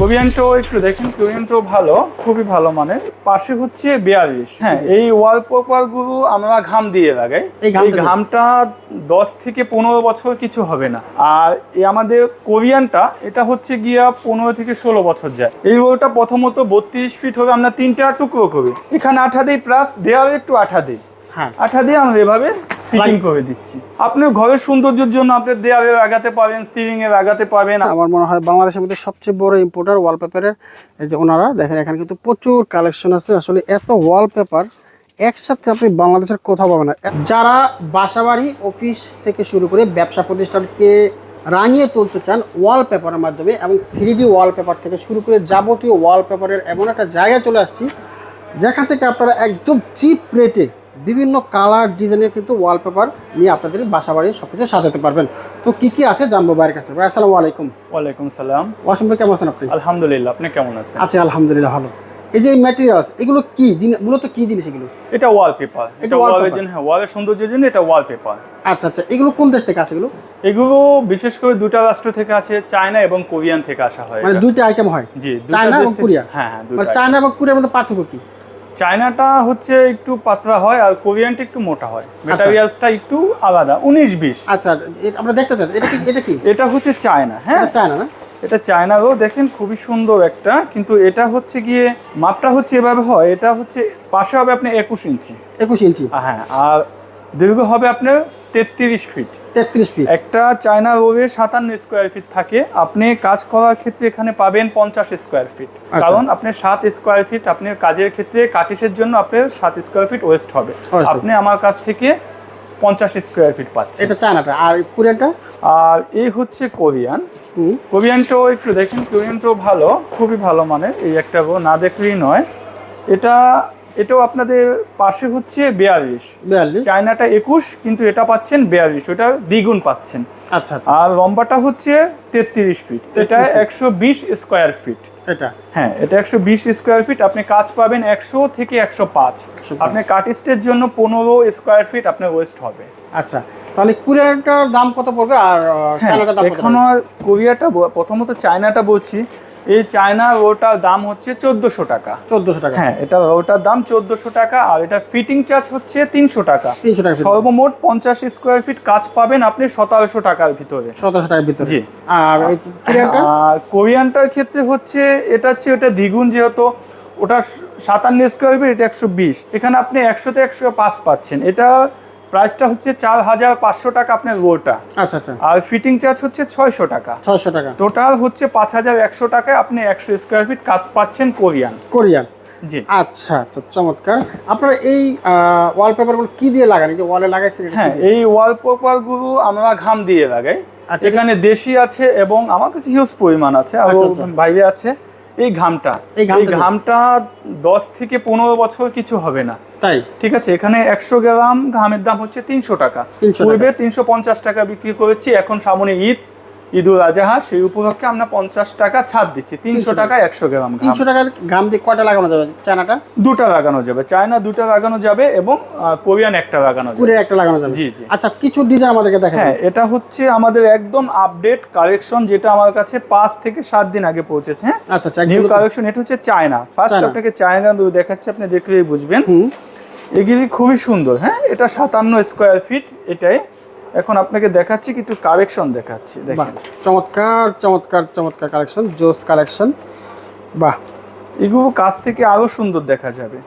কোরিয়ানটাও একটু দেখেন কোরিয়ানটাও ভালো খুবই ভালো মানে পাশে হচ্ছে বিয়াল্লিশ। হ্যাঁ এই ওয়ালপেপারগুলো আমরা ঘাম দিয়ে লাগাই। এই ঘামটা দশ থেকে পনেরো বছর কিছু হবে না। আর এই আমাদের কোরিয়ানটা এটা হচ্ছে গিয়া পনেরো থেকে ষোলো বছর যায়। এই ওটা প্রথমত বত্রিশ ফিট হবে আমরা তিনটা টুকরো করি। এখানে আঠা দিই প্লাস দেওয়ালে একটু আঠা দিই। আঠা দিয়ে আমরা এভাবে ফিটিং করে দিচ্ছি। আপনার ঘরের সৌন্দর্যের জন্য আপনি দেওয়ালে লাগাতে পারেন স্টিলিং এ লাগাতে পারেন আমার মনে হয় বাংলাদেশের মধ্যে সবচেয়ে বড় ইম্পোর্টার ওয়ালপেপারের এই যে ওনারা দেখেন এখানে কিন্তু প্রচুর কালেকশন আছে। আসলে এত ওয়ালপেপার একসাথে আপনি বাংলাদেশের কোথাও পাবেন না। যারা বাসাবাড়ি অফিস থেকে শুরু করে ব্যবসা প্রতিষ্ঠানকে রাঙিয়ে তুলতে চান ওয়ালপেপারের মাধ্যমে এবং থ্রি ডি ওয়ালপেপার থেকে শুরু করে যাবতীয় ওয়ালপেপারের এমন একটা জায়গায় চলে আসছি যেখান থেকে আপনারা একদম চিপ রেটে বিভিন্ন কালার ডিজাইনের কিন্তু ওয়ালপেপার নিয়ে আপনাদের বাসা বাড়ি সব কিছু সাজাতে পারবেন। তো কি কি আছে জানব বাইরের কাছে? ভাই আসসালামু আলাইকুম। ওয়ালাইকুম সালাম। ওয়াসিম ভাই কেমন আছেন আপনি? আলহামদুলিল্লাহ আপনি কেমন আছেন? আছি আলহামদুলিল্লাহ ভালো। এই যে ম্যাটেরিয়ালস এগুলো কি? মূলত কি জিনিস এগুলো? এটা ওয়ালপেপার এটা ওয়ালের? জন্য হ্যাঁ ওয়ালের সৌন্দর্যের জন্য এটা ওয়ালপেপার আচ্ছা আচ্ছা এগুলো কোন দেশ থেকে আসে এগুলো? এগুলো বিশেষ করে দুটা রাষ্ট্র থেকে আছে চায়না এবং কোরিয়ান থেকে আসা হয় মানে। দুইটা আইটেম হয়? জি চায়না এবং কোরিয়া? হ্যাঁ হ্যাঁ মানে চায়না এবং কোরিয়ার মধ্যে পার্থক্য কি? চায়নাটা হচ্ছে একটু পাতলা হয় আর কোরিয়ানটা একটু মোটা হয়। মেটারিয়ালসটা একটু আলাদা উনিশ বিশ। আচ্ছা আমরা দেখতে চাই এটা কি এটা কি? এটা হচ্ছে চায়না হ্যাঁ। চায়না না? এটা চায়নারও দেখেন খুবই সুন্দর একটা কিন্তু এটা হচ্ছে গিয়ে মাপটা হচ্ছে এভাবে হয় এটা হচ্ছে পাশে হবে আপনি একুশ ইঞ্চি। একুশ ইঞ্চি। হ্যাঁ আর দীর্ঘ হবে আপনার তেত্রিশ ফিট তেত্রিশ ফিট একটা চায়না রোগে সাতান্ন স্কোয়ার ফিট থাকে। আপনি কাজ করার ক্ষেত্রে এখানে পাবেন পঞ্চাশ স্কোয়ার ফিট আচ্ছা। কারণ আপনি সাত স্কোয়ার ফিট আপনার কাজের ক্ষেত্রে কাটিসের জন্য আপনার সাত স্কোয়ার ফিট ওয়েস্ট হবে। আপনি আমার কাছ থেকে পঞ্চাশ স্কোয়ার ফিট পাচ্ছেন। এটা চায়নাটা আর কোরিয়ানটা? আর এই হচ্ছে কোরিয়ান। কোরিয়ানটাও একটু দেখেন কোরিয়ানটাও ভালো খুবই ভালো মানে এই একটা না দেখলেই নয়। এটা এটাও আপনাদের পাশে হচ্ছে বিয়াল্লিশ। বিয়াল্লিশ। চায়নাটা একুশ কিন্তু এটা পাচ্ছেন বিয়াল্লিশ ওটা দ্বিগুণ পাচ্ছেন। আচ্ছা আচ্ছা। আর লম্বাটা হচ্ছে তেত্রিশ ফিট। এটা একশো বিশ স্কোয়ার ফিট। এটা? হ্যাঁ এটা একশো বিশ স্কোয়ার ফিট। আপনি কাজ পাবেন একশো থেকে একশো পাঁচ। 105 আপনি কাটিস্টের জন্য পনেরো স্কোয়ার ফিট আপনার ওয়েস্ট হবে। আচ্ছা তাহলে কোরিয়ানটার দাম কত পড়বে? আর হ্যাঁ এখন? কোরিয়াটা প্রথমত চায়নাটা বলছি। এই চায়না ওটার দাম হচ্ছে চোদ্দোশো টাকা। চোদ্দশো টাকা। হ্যাঁ এটা ওটার দাম চোদ্দোশো টাকা আর এটা ফিটিং চার্জ হচ্ছে তিনশো টাকা। তিনশো টাকা সর্বমোট পঞ্চাশ স্কোয়ার ফিট কাজ পাবেন আপনি সতেরোশো টাকার ভিতরে। সতেরোশো টাকার ভিতরে। জি। আর কোরিয়ানটার ক্ষেত্রে হচ্ছে এটা হচ্ছে ওটা দ্বিগুণ যেহেতু ওটা সাতান্ন স্কোয়ার ফিট এটা একশো বিশ। এখানে আপনি একশোতে একশো পাঁচ পাচ্ছেন। এটা প্রাইসটা হচ্ছে চার হাজার পাঁচশো টাকা আপনার রোটা আচ্ছা আচ্ছা। আর ফিটিং চার্জ হচ্ছে ছয়শো টাকা। ছয়শো টাকা। টোটাল হচ্ছে পাঁচ হাজার একশো টাকায় আপনি একশো স্কোয়ার ফিট কাজ পাচ্ছেন কোরিয়ান। কোরিয়ান। জি। আচ্ছা আচ্ছা চমৎকার। আপনারা এই ওয়ালপেপারগুলো কি দিয়ে লাগান? এই যে ওয়ালে লাগাইছেন হ্যাঁ এই ওয়ালপেপারগুলো আমরা ঘাম দিয়ে লাগাই। আচ্ছা, এখানে দেশি আছে এবং আমার কাছে হিউজ পরিমাণ আছে। আর আচ্ছা, আচ্ছা। বাইরে আছে। এই ঘামটা। এই ঘামটা দশ থেকে পনেরো বছর কিছু হবে না। তাই? ঠিক আছে এখানে একশো গ্রাম ঘামের দাম হচ্ছে তিনশো টাকা। 300 টাকা। পূর্বে তিনশো পঞ্চাশ টাকা বিক্রি করেছি এখন সামনে ঈদ। ঈদুল আজহা সেই উপলক্ষে আমরা পঞ্চাশ টাকা ছাড় দিচ্ছি। তিনশো টাকা। একশো গ্রাম তিনশো টাকার ঘাম দিয়ে কয়টা লাগানো যাবে? চায়নাটা? দুটা লাগানো যাবে। চায়না দুটা লাগানো যাবে এবং কোরিয়ান একটা লাগানো যাবে। একটা লাগানো যাবে। জি, জি। আচ্ছা কিছু ডিজাইন আমাদেরকে দেখেন হ্যাঁ এটা হচ্ছে আমাদের একদম আপডেট কালেকশন যেটা আমার কাছে পাঁচ থেকে সাত দিন আগে পৌঁছেছে হ্যাঁ? আচ্ছা আচ্ছা নিউ একদম- কালেকশন এটা হচ্ছে চায়না। ফার্স্ট আপনাকে চায়না দেখাচ্ছে আপনি দেখলেই বুঝবেন। এগুলি খুবই সুন্দর হ্যাঁ? এটা সাতান্ন স্কোয়ার ফিট এটাই। এখন আপনাকে দেখাচ্ছি কিন্তু কালেকশন দেখাচ্ছি দেখেন। চমৎকার চমৎকার চমৎকার কালেকশন জোস কালেকশন বাহ। এগুলো কাজ থেকে আরও সুন্দর দেখা যাবে।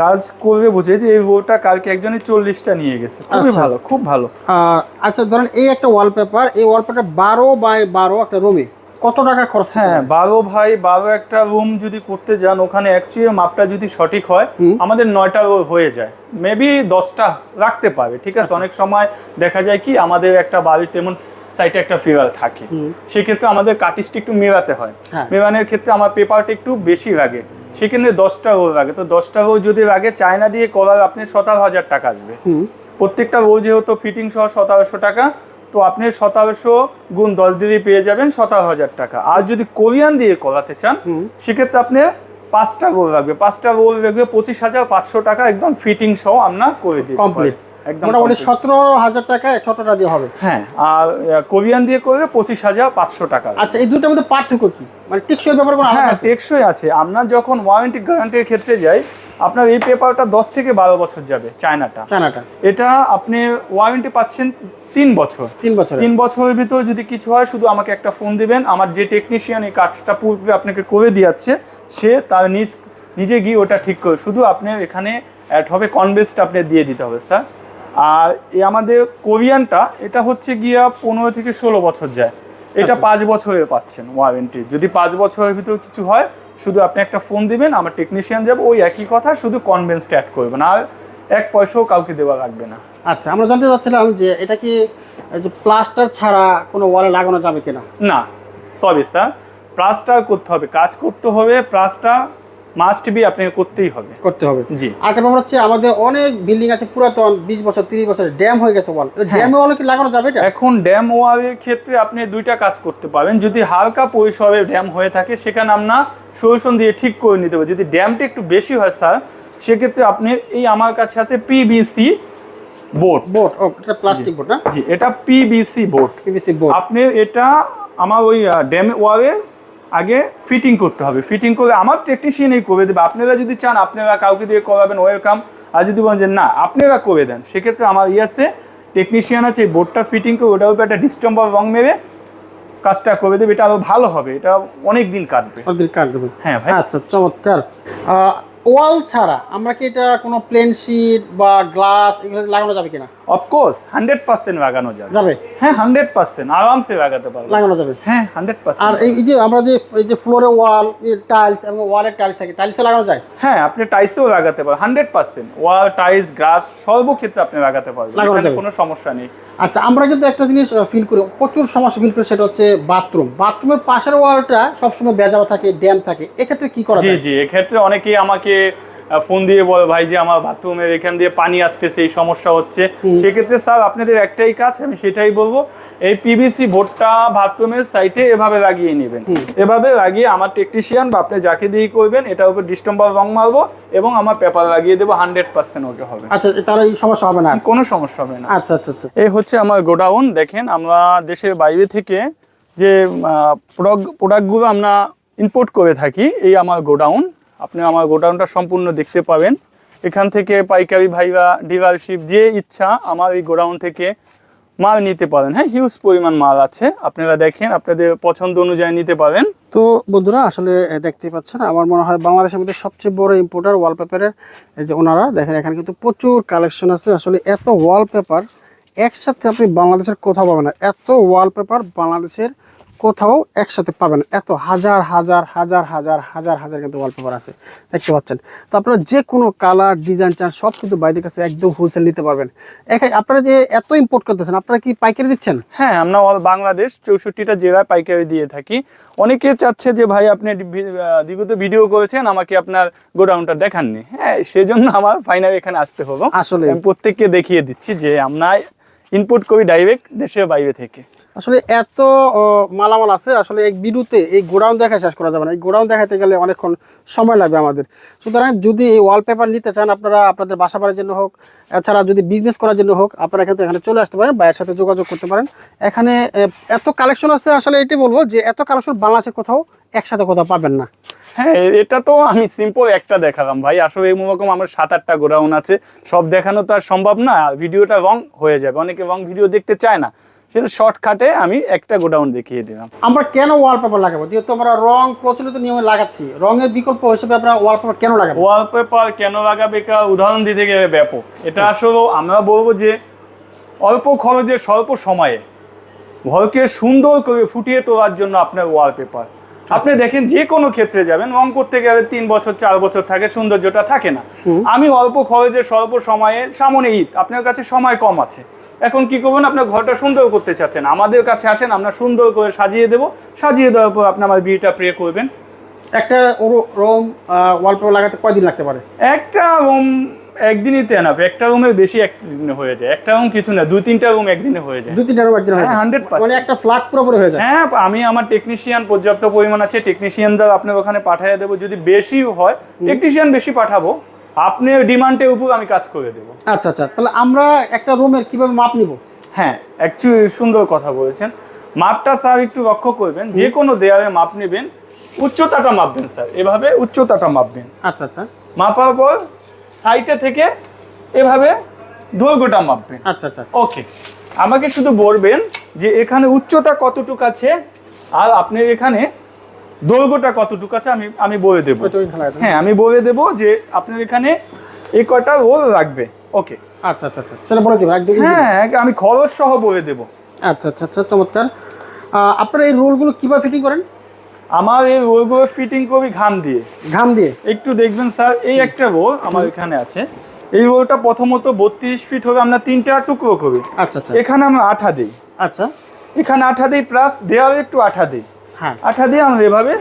কাজ করবে বুঝে যে এই কালকে একজনের চল্লিশটা নিয়ে গেছে। খুবই আচ্ছা। ভালো খুব ভালো। আচ্ছা ধরেন এই একটা ওয়ালপেপার এই ওয়ালপেপার বারো বাই বারো একটা রুমে কত টাকা খরচ হ্যাঁ বারো ভাই বারো একটা রুম যদি করতে যান ওখানে অ্যাকচুয়ালি মাপটা যদি সঠিক হয় আমাদের নয়টা হয়ে যায়। মেবি দশটা রাখতে পারে ঠিক আচ্ছা। আছে অনেক সময় দেখা যায় কি আমাদের একটা বাড়ির তেমন সাইডে একটা ফিগার থাকে। সেক্ষেত্রে আমাদের কাটিসটা একটু মেরাতে হয়। হ্যাঁ। মেরানোর ক্ষেত্রে আমার পেপারটা একটু বেশি লাগে সেখানে দশটা রো লাগে তো দশটা রো যদি লাগে চায়না দিয়ে করার আপনি সতেরো হাজার টাকা আসবে। প্রত্যেকটা রো যেহেতু ফিটিং সহ সতেরোশো টাকা তো আপনি সতেরোশো গুণ দশ দিয়ে পেয়ে যাবেন সতেরো হাজার টাকা। আর যদি কোরিয়ান দিয়ে করাতে চান সেক্ষেত্রে আপনি পাঁচটা রোল লাগবে পাঁচটা রোল লাগবে পঁচিশ হাজার পাঁচশো টাকা একদম ফিটিং সহ আমরা করে দিই কমপ্লিট একদম মোটামুটি সতেরো হাজার ছোটটা দিয়ে হবে। হ্যাঁ আর কোরিয়ান দিয়ে করলে পঁচিশ হাজার পাঁচশো টাকা। আচ্ছা এই দুটোর মধ্যে পার্থক্য কি? মানে টিকসই ব্যাপার হ্যাঁ টেকসই আছে। আপনার যখন ওয়ারেন্টি গ্যারান্টির ক্ষেত্রে যাই আপনার এই পেপারটা দশ থেকে বারো বছর যাবে চায়নাটা। চায়নাটা। এটা আপনি ওয়ারেন্টি পাচ্ছেন তিন বছর। তিন বছর তিন বছরের ভিতর যদি কিছু হয় শুধু আমাকে একটা ফোন দিবেন। আমার যে টেকনিশিয়ান এই কাজটা পূর্বে আপনাকে করে দিয়াচ্ছে সে তার নিজ নিজে গিয়ে ওটা ঠিক করে শুধু আপনি এখানে অ্যাড হবে কনভেস্ট আপনি দিয়ে দিতে হবে স্যার আর এই আমাদের কোরিয়ানটা এটা হচ্ছে গিয়া পনেরো থেকে ষোলো বছর যায়। এটা আচ্ছা। পাঁচ বছরে পাচ্ছেন ওয়ারেন্টি যদি পাঁচ বছরের ভিতর কিছু হয় শুধু আপনি একটা ফোন দিবেন আমার টেকনিশিয়ান যাবে ওই একই কথা শুধু কনভেন্স অ্যাড করবেন। আর এক পয়সাও কাউকে দেওয়া লাগবে না। আচ্ছা আমরা জানতে চাচ্ছিলাম যে এটা কি প্লাস্টার ছাড়া কোনো ওয়ালে লাগানো যাবে কিনা? না সরি স্যার প্লাস্টার করতে হবে কাজ করতে হবে প্লাস্টার মাস্ট বি আপনাকে করতেই হবে। করতে হবে। জি। আরেকটা ব্যাপার হচ্ছে আমাদের অনেক বিল্ডিং আছে পুরাতন বিশ বছর তিরিশ বছর ড্যাম হয়ে গেছে ওয়াল হ্যাঁ। ড্যামে ওয়ালে কি লাগানো যাবে এটা? এখন ড্যাম ওয়ালের ক্ষেত্রে আপনি দুইটা কাজ করতে পারেন যদি হালকা পরিসরে ড্যাম হয়ে থাকে সেখানে আমরা সলিউশন দিয়ে ঠিক করে নিতে হবে যদি ড্যামটা একটু বেশি হয় স্যার সেক্ষেত্রে আপনি এই আমার কাছে আছে পিবিসি বোর্ড বোর্ড ও এটা প্লাস্টিক বোর্ড না? জি এটা পিবিসি বোর্ড পিভিসি বোর্ড আপনি এটা আমার ওই ড্যাম ওয়ালে আগে ফিটিং করতে হবে। ফিটিং করে আমার টেকনিশিয়ানই করে দেবে। আপনারা যদি চান আপনারা কাউকে দিয়ে করাবেন ওয়েলকাম আর যদি বলেন যে না আপনারা করে দেন সেক্ষেত্রে আমার ইয়ে আছে টেকনিশিয়ান আছে এই বোর্ডটা ফিটিং করে ওটার উপর একটা ডিস্টেম্বার রং মেরে কাজটা করে দেবে। এটা আরও ভালো হবে। এটা অনেক দিন কাটবে। ওদের কাট দেবে হ্যাঁ ভাই। আচ্ছা চমৎকার। ওয়াল ছাড়া আমরা কি এটা কোনো প্লেন শিট বা গ্লাস এগুলো লাগানো যাবে কিনা? অফকোর্স হান্ড্রেড পার্সেন্ট লাগানো যাবে। হ্যাঁ। হান্ড্রেড পার্সেন্ট আরামসে লাগাতে পারবে। লাগানো যাবে। হ্যাঁ হান্ড্রেড পার্সেন্ট এই এই যে আমরা যে এই যে ফ্লোরে ওয়াল টাইলস এবং ওয়ালের টাইলস থাকে টাইলসে লাগানো যায়? হ্যাঁ আপনি টাইসেও লাগাতে পারেন হান্ড্রেড পার্সেন্ট ওয়াল টাইলস গ্রাস সর্বক্ষেত্রে আপনি লাগাতে পারবেন। লাগানো যাবে। কোনো সমস্যা নেই। আচ্ছা আমরা কিন্তু একটা জিনিস ফিল করি প্রচুর সমস্যা ফিল করি সেটা হচ্ছে বাথরুম বাথরুমের পাশের ওয়ালটা সবসময় বেজাবা থাকে ড্যাম থাকে। এক্ষেত্রে কি করা জি যায়? জি এক্ষেত্রে অনেকেই আমাকে ফোন দিয়ে বলে ভাই যে আমার বাথরুমের এখান দিয়ে পানি আসতেছে এই সমস্যা হচ্ছে। সেক্ষেত্রে স্যার আপনাদের একটাই কাজ আমি সেটাই বলব এই পিভিসি বোর্ডটা বাথরুমের সাইটে এভাবে লাগিয়ে নেবেন। এভাবে লাগিয়ে আমার টেকনিশিয়ান বা আপনি যাকে দিয়ে করবেন এটার উপর ডিস্টেম্বার রং মারবো এবং আমার পেপার লাগিয়ে দেবো হান্ড্রেড পার্সেন্ট ওকে হবে। আচ্ছা তাহলে এই সমস্যা হবে না। কোনো সমস্যা হবে না। আচ্ছা আচ্ছা আচ্ছা। এই হচ্ছে আমার গোডাউন দেখেন আমরা দেশের বাইরে থেকে যে প্রোডাক্ট প্রোডাক্টগুলো আমরা ইম্পোর্ট করে থাকি এই আমার গোডাউন। আপনি আমার গোডাউনটা সম্পূর্ণ দেখতে পাবেন। এখান থেকে পাইকারি ভাইরা ডিলারশিপ যে ইচ্ছা আমার এই গোডাউন থেকে মাল নিতে পারেন। হ্যাঁ হিউজ পরিমাণ মাল আছে। আপনারা দেখেন আপনাদের পছন্দ অনুযায়ী নিতে পারেন। তো বন্ধুরা আসলে এ, দেখতেই পাচ্ছেন আমার মনে হয় বাংলাদেশের মধ্যে সবচেয়ে বড় ইম্পোর্টার ওয়ালপেপারের যে ওনারা দেখেন এখানে কিন্তু প্রচুর কালেকশন আছে। আসলে এত ওয়ালপেপার একসাথে আপনি বাংলাদেশের কোথাও পাবেন না। এত ওয়ালপেপার বাংলাদেশের কোথাও একসাথে পাবেন। এত হাজার হাজার হাজার হাজার হাজার হাজার কিন্তু ওয়ালপেপার আছে। দেখতে পাচ্ছেন? তো আপনারা যে কোনো কালার ডিজাইন চান সব কিন্তু বাইরের কাছে একদম হোলসেল নিতে পারবেন। এখানে আপনারা যে এত ইম্পোর্ট করতেছেন আপনারা কি পাইকারি দিচ্ছেন? হ্যাঁ আমরা বাংলাদেশ চৌষট্টিটা জেলায় পাইকারি দিয়ে থাকি। অনেকে চাচ্ছে যে ভাই আপনি বিগত ভিডিও করেছেন আমাকে আপনার গোডাউনটা দেখাননি। হ্যাঁ সেই জন্য আমার ফাইনাল এখানে আসতে হলো। আসলে আমি প্রত্যেককে দেখিয়ে দিচ্ছি যে আমরা ইনপুট করি ডাইরেক্ট দেশের বাইরে থেকে। আসলে এত মালামাল আছে, আসলে এক বিরুতে এই গোডাউন দেখা শেষ করা যাবে না। এই গোডাউন দেখাতে গেলে অনেকক্ষণ সময় লাগবে আমাদের। সুতরাং যদি এই ওয়ালপেপার নিতে চান আপনারা, আপনাদের বাসা বাড়ির জন্য হোক, এছাড়া যদি বিজনেস করার জন্য হোক, আপনারা কিন্তু এখানে চলে আসতে পারেন, বাইরের সাথে যোগাযোগ করতে পারেন। এখানে এত কালেকশন আছে, আসলে এটাই বলব যে এত কালেকশন বাংলাদেশের কোথাও একসাথে কোথাও পাবেন না। হ্যাঁ এটা তো আমি সিম্পল একটা দেখালাম ভাই। আসলে এই এরকম আমার সাত আটটা গোডাউন আছে। সব দেখানো তো আর সম্ভব না ভিডিওটা রং হয়ে যাবে। অনেকে রং ভিডিও দেখতে চায় না। সেটা শর্টকাটে আমি একটা গোডাউন দেখিয়ে দিলাম। আমরা কেন ওয়ালপেপার লাগাবো? যেহেতু আমরা রং প্রচলিত নিয়মে লাগাচ্ছি রঙের বিকল্প হিসেবে আমরা ওয়ালপেপার কেন লাগাবো? ওয়ালপেপার কেন লাগাবে? কা উদাহরণ দিতে গেলে ব্যাপক। এটা আসলে আমরা বলব যে অল্প খরচে স্বল্প সময়ে ঘরকে সুন্দর করে ফুটিয়ে তোলার জন্য আপনার ওয়ালপেপার আপনি দেখেন যে কোনো ক্ষেত্রে যাবেন রং করতে গেলে তিন বছর চার বছর থাকে সৌন্দর্যটা থাকে না। আমি অল্প খরচে স্বল্প সময়ে সামনে ঈদ আপনার কাছে সময় কম আছে। এখন কি করবেন? আপনার ঘরটা সুন্দর করতে চাচ্ছেন। আমাদের কাছে আসেন আমরা সুন্দর করে সাজিয়ে দেবো। সাজিয়ে দেওয়ার পর আপনি আমার বিয়েটা প্রে করবেন। একটা রুম ওয়ালপেপার লাগাতে কয়দিন লাগতে পারে? একটা রুম একদিনই তো এনাফ একটা রুমের বেশি একদিনে হয়ে যায়। একটা রুম কিছু না দুই তিনটা রুম একদিনে হয়ে যায়। দুই তিনটা রুম একদিন হয়ে হ্যাঁ, যায়। 100% মানে একটা ফ্ল্যাট পুরোপুরি হয়ে যায়। হ্যাঁ আমি আমার টেকনিশিয়ান পর্যাপ্ত পরিমাণ আছে। টেকনিশিয়ান টেকনিশিয়ানদের আপনার ওখানে পাঠিয়ে দেবো। যদি বেশি হয় টেকনিশিয়ান বেশি পাঠাবো। আপনার ডিমান্ডের উপর আমি কাজ করে দেবো। আচ্ছা আচ্ছা তাহলে আমরা একটা রুমের কীভাবে মাপ নিব? হ্যাঁ অ্যাকচুয়ালি সুন্দর কথা বলেছেন। মাপটা স্যার একটু লক্ষ্য করবেন যে কোনো দেয়ালে মাপ নেবেন উচ্চতাটা মাপবেন স্যার এভাবে উচ্চতাটা মাপবেন আচ্ছা আচ্ছা। মাপার পর সাইটে থেকে এভাবে দৈর্ঘ্যটা মাপবেন আচ্ছা আচ্ছা। ওকে আমাকে শুধু বলবেন যে এখানে উচ্চতা কতটুকু আছে আর আপনি এখানে দৈর্ঘ্যটা কতটুকু আছে আমি আমি বয়ে দেবো। হ্যাঁ আমি বয়ে দেবো যে আপনার এখানে এই কটা রোল লাগবে। ওকে। আচ্ছা আচ্ছা আচ্ছা সেটা বলে দিব একদম হ্যাঁ আমি খরচ সহ বলে দেবো। আচ্ছা আচ্ছা আচ্ছা চমৎকার। আপনারা এই রোলগুলো কীভাবে ফিটিং করেন? আমার এই রোলগুলো ফিটিং করি ঘাম দিয়ে। ঘাম দিয়ে? একটু দেখবেন স্যার এই একটা রোল আমার এখানে আছে। এই রোলটা প্রথমত বত্রিশ ফিট হবে আমরা তিনটা টুকরো করি। আচ্ছা আচ্ছা। এখানে আমরা আঠা দিই। আচ্ছা। এখানে আঠা দিই প্লাস দেওয়ালে একটু আঠা দিই। হ্যাঁ। আঠা দিয়ে আমরা এভাবে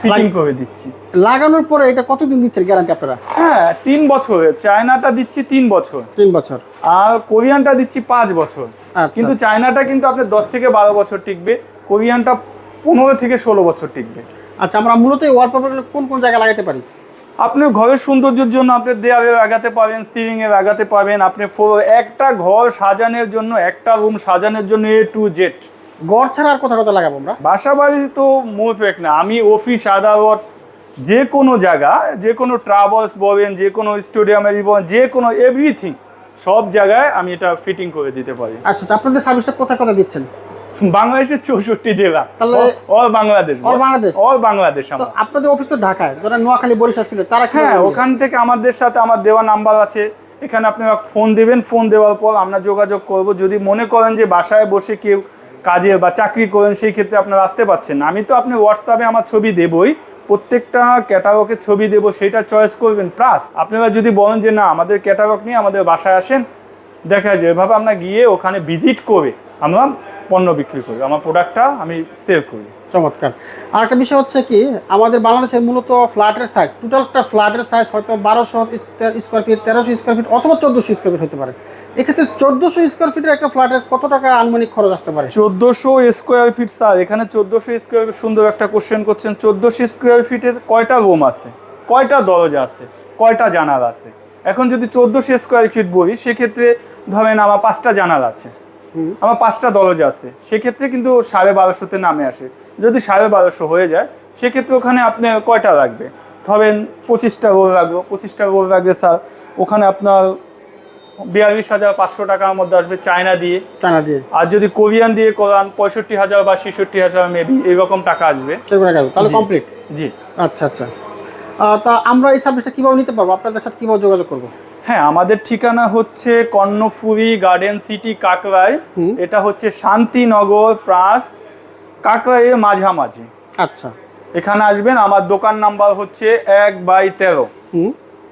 ফিটিং করে দিচ্ছি। লাগানোর পরে এটা কতদিন দিচ্ছেন গ্যারান্টি আপনারা? হ্যাঁ তিন বছর। চায়নাটা দিচ্ছি তিন বছর। তিন বছর। আর কোরিয়ানটা দিচ্ছি পাঁচ বছর। আচ্ছা। কিন্তু চায়নাটা কিন্তু আপনার দশ থেকে বারো বছর টিকবে। কোরিয়ানটা পনেরো থেকে ষোলো বছর টিকবে। আচ্ছা আমরা মূলত এই ওয়ালপেপারগুলো কোন কোন জায়গায় লাগাতে পারি? আপনার ঘরের সৌন্দর্যের জন্য আপনি দেয়ালে লাগাতে পারেন স্টিরিং এ লাগাতে পারেন আপনি একটা ঘর সাজানোর জন্য একটা রুম সাজানোর জন্য এ টু জেড গড় ছাড়া আর কোথাও লাগাবো আমরা? বাসা বাড়ি তো মোফেক না। আমি অফিস আদালত যে কোনো জায়গা যে কোনো ট্রাভেলস বলেন যে কোনো স্টেডিয়ামে বলেন যে কোনো এভরিথিং সব জায়গায় আমি এটা ফিটিং করে দিতে পারি। আচ্ছা আচ্ছা আপনাদের সার্ভিসটা কোথায় কোথায় দিচ্ছেন? বাংলাদেশের চৌষট্টি জেলা। তাহলে- all Bangladesh All Bangladesh? All Bangladesh আপনাদের অফিস তো ঢাকায় যারা নোয়াখালী বরিশাল ছিল তারা হ্যাঁ ওখান থেকে আমাদের সাথে আমার দেওয়া নাম্বার আছে। এখানে আপনি ফোন দেবেন ফোন দেওয়ার পর আমরা যোগাযোগ করব। যদি মনে করেন যে বাসায় বসে কেউ কাজে বা চাকরি করেন, সেই ক্ষেত্রে আপনারা আসতে পারছেন না। আমি তো আপনি হোয়াটসঅ্যাপে আমার ছবি দেবই। প্রত্যেকটা ক্যাটাগকে ছবি দেব, সেটা চয়েস করবেন। প্লাস আপনারা যদি বলেন যে, না, আমাদের ক্যাটালগ নিয়ে আমাদের বাসায় আসেন। দেখা যায়, এভাবে আমরা গিয়ে ওখানে ভিজিট করে, আমরা পণ্য বিক্রি করি আমার প্রোডাক্টটা আমি সেল করি। চমৎকার। আর একটা বিষয় হচ্ছে কি আমাদের বাংলাদেশের মূলত ফ্ল্যাটের সাইজ টোটালটা ফ্ল্যাটের সাইজ হয়তো বারোশো স্কোয়ার ফিট তেরোশো স্কোয়ার ফিট অথবা চোদ্দোশো স্কোয়ার ফিট হতে পারে। এক্ষেত্রে চোদ্দোশো স্কোয়ার ফিটের একটা ফ্ল্যাটের কত টাকা আনুমানিক খরচ আসতে পারে? চোদ্দোশো স্কোয়ার ফিট স্যার এখানে চোদ্দোশো স্কোয়ার ফিট সুন্দর একটা কোশ্চেন করছেন। চোদ্দোশো স্কোয়ার ফিটের কয়টা রুম আছে? কয়টা দরজা আছে? কয়টা জানাল আছে? এখন যদি চোদ্দোশো স্কোয়ার ফিট বলি সেক্ষেত্রে ধরেন আমার পাঁচটা জানাল আছে। আমার পাঁচটা দরজা আছে। সেক্ষেত্রে কিন্তু সাড়ে বারোশোতে নামে আসে। যদি সাড়ে বারোশো হয়ে যায় সেক্ষেত্রে ওখানে আপনি কয়টা লাগবে? ধরেন পঁচিশটা রোল লাগবে পঁচিশটা রোল লাগবে স্যার ওখানে আপনার বিয়াল্লিশ হাজার পাঁচশো টাকার মধ্যে আসবে চায়না দিয়ে। চায়না দিয়ে। আর যদি কোরিয়ান দিয়ে করান পঁয়ষট্টি হাজার বা ছেষট্টি হাজার মেবি এইরকম টাকা আসবে। সেরকম টাকা আসবে। তাহলে কমপ্লিট জি। আচ্ছা আচ্ছা। তা আমরা এই সার্ভিসটা কীভাবে নিতে পারব? আপনাদের সাথে কীভাবে যোগাযোগ করব? হ্যাঁ আমাদের ঠিকানা হচ্ছে কর্ণফুরি গার্ডেন সিটি কাকরাই। হুম। এটা হচ্ছে শান্তিনগর প্রাস কাকরায়ের মাঝামাঝি। আচ্ছা। এখানে আসবেন আমার দোকান নাম্বার হচ্ছে এক বাই তেরো।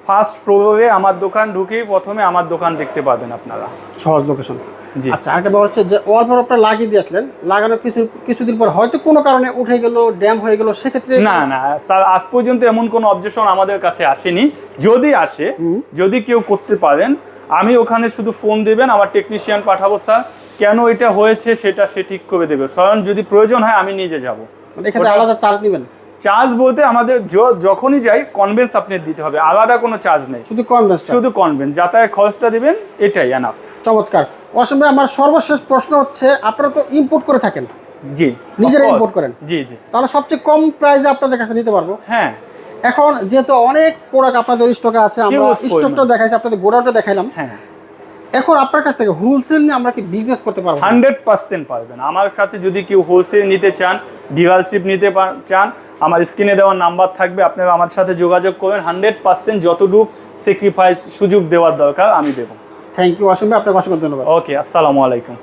ফার্স্ট ফ্লোরে আমার দোকান ঢুকেই প্রথমে আমার দোকান দেখতে পাবেন আপনারা। সহজ লোকেশন। আচ্ছা একটা ব্যাপার হচ্ছে যে ওয়ালপেপারটা লাগিয়ে দিয়ে আসলেন লাগানোর কিছু কিছুদিন পর হয়তো কোনো কারণে উঠে গেল ড্যাম হয়ে গেল সেক্ষেত্রে না না স্যার আজ পর্যন্ত এমন কোনো অবজেকশন আমাদের কাছে আসেনি। যদি আসে যদি কেউ করতে পারেন আমি ওখানে শুধু ফোন দেবেন আমার টেকনিশিয়ান পাঠাবো স্যার। কেন এটা হয়েছে সেটা সে ঠিক করে দেবে। স্বয়ং যদি প্রয়োজন হয় আমি নিজে যাব। মানে এক্ষেত্রে আলাদা চার্জ দিবেন? চার্জ বলতে আমাদের যখনই যাই কনভেন্স আপনি দিতে হবে। আলাদা কোনো চার্জ নেই। শুধু কনভেন্স শুধু কনভেন্স যাতায়াত খরচটা দিবেন এটাই এনাফ চমৎকার। অসম আমার সর্বশেষ প্রশ্ন হচ্ছে আপনারা তো ইম্পোর্ট করে থাকেন। জি নিজেরা import করেন? জি জি। তাহলে সবচেয়ে কম প্রাইসে আপনাদের কাছে নিতে পারব। হ্যাঁ। এখন যেহেতু অনেক প্রোডাক্ট আপনাদের স্টকে আছে আমরা স্টকটা দেখাইছি আপনাদের গোডাউনটা দেখাইলাম। হ্যাঁ। এখন আপনার কাছ থেকে হোলসেল নিয়ে আমরা কি বিজনেস করতে পারব? হান্ড্রেড পার্সেন্ট পারবেন। আমার কাছে যদি কেউ হোলসেল নিতে চান ডিলারশিপ নিতে চান আমার স্ক্রিনে দেওয়ার নাম্বার থাকবে আপনারা আমার সাথে যোগাযোগ করবেন। হান্ড্রেড পার্সেন্ট যতটুকু স্যাক্রিফাইস সুযোগ দেওয়ার দরকার আমি দেবো। থ্যাংক ইউ অসম আপনাকে অসংখ্য ধন্যবাদ। ওকে আসসালামু আলাইকুম।